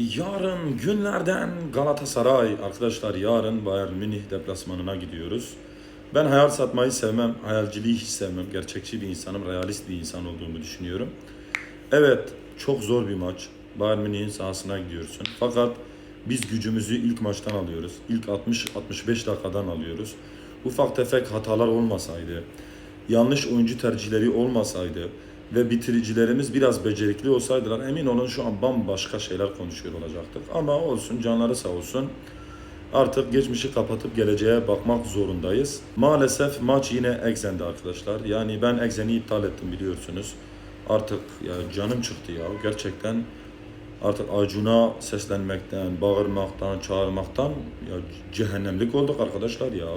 Yarın günlerden Galatasaray arkadaşlar yarın Bayern Münih deplasmanına gidiyoruz. Ben hayal satmayı sevmem, hayalciliği hiç sevmem. Gerçekçi bir insanım, realist bir insan olduğumu düşünüyorum. Evet, çok zor bir maç. Bayern Münih'in sahasına gidiyorsun. Fakat biz gücümüzü ilk maçtan alıyoruz. İlk 60-65 dakikadan alıyoruz. Ufak tefek hatalar olmasaydı, yanlış oyuncu tercihleri olmasaydı ve bitiricilerimiz biraz becerikli olsaydılar emin olun şu an bambaşka şeyler konuşuyor olacaktık. Ama olsun canları sağ olsun. Artık geçmişi kapatıp geleceğe bakmak zorundayız. Maalesef maç yine Exen'de arkadaşlar. Yani ben Exen'i iptal ettim biliyorsunuz. Artık ya canım çıktı ya gerçekten. Artık Acun'a seslenmekten, bağırmaktan, çağırmaktan ya cehennemlik olduk arkadaşlar ya.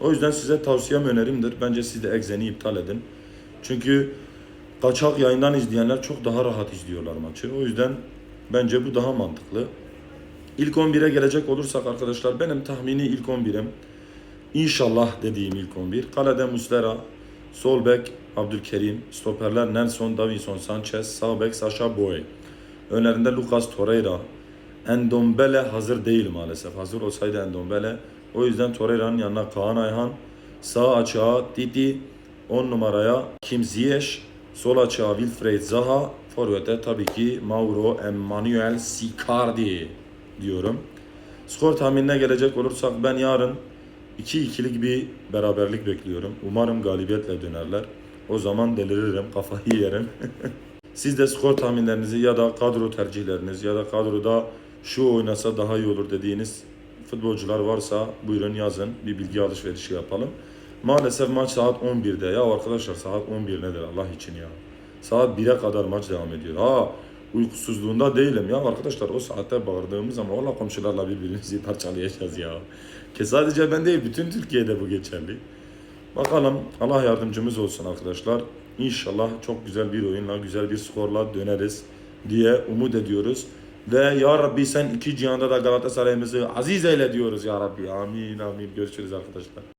O yüzden size tavsiyem önerimdir. Bence siz de Exen'i iptal edin. Çünkü kaçak yayından izleyenler çok daha rahat izliyorlar maçı. O yüzden bence bu daha mantıklı. İlk 11'e gelecek olursak arkadaşlar benim tahmini ilk 11'im İnşallah dediğim ilk 11. Kalede Muslera, sol bek Abdülkerim, stoperler Nelson, Davinson Sanchez, sağ bek Sasha Boy. Önlerinde Lucas Torreira. Endombele hazır değil maalesef. Hazır olsaydı Endombele. O yüzden Torreira'nın yanına Kaan Ayhan, sağ açığa Titi, 10 numaraya Kim Ziyech, sol açığa Wilfried Zaha, forvete tabii ki Mauro Emmanuel Sicardi diyorum. Skor tahminine gelecek olursak ben yarın 2-2'lik bir beraberlik bekliyorum. Umarım galibiyetle dönerler. O zaman deliririm, kafayı yerim. Siz de skor tahminlerinizi ya da kadro tercihleriniz ya da kadroda şu oynasa daha iyi olur dediğiniz futbolcular varsa buyurun yazın. Bir bilgi alışverişi yapalım. Maalesef maç saat 11'de. Ya arkadaşlar saat 11 nedir Allah için ya. Saat 1'e kadar maç devam ediyor. Ha uykusuzluğunda değilim ya arkadaşlar o saatte bağırdığımız zaman valla komşularla birbirimizi parçalayacağız ya. Ki sadece ben değil bütün Türkiye'de bu geçerli. Bakalım Allah yardımcımız olsun arkadaşlar. İnşallah çok güzel bir oyunla, güzel bir skorla döneriz diye umut ediyoruz. Ve ya Rabbi sen iki cihanda da Galatasaray'ımızı aziz eyle diyoruz ya Rabbi. Amin amin. Görüşürüz arkadaşlar.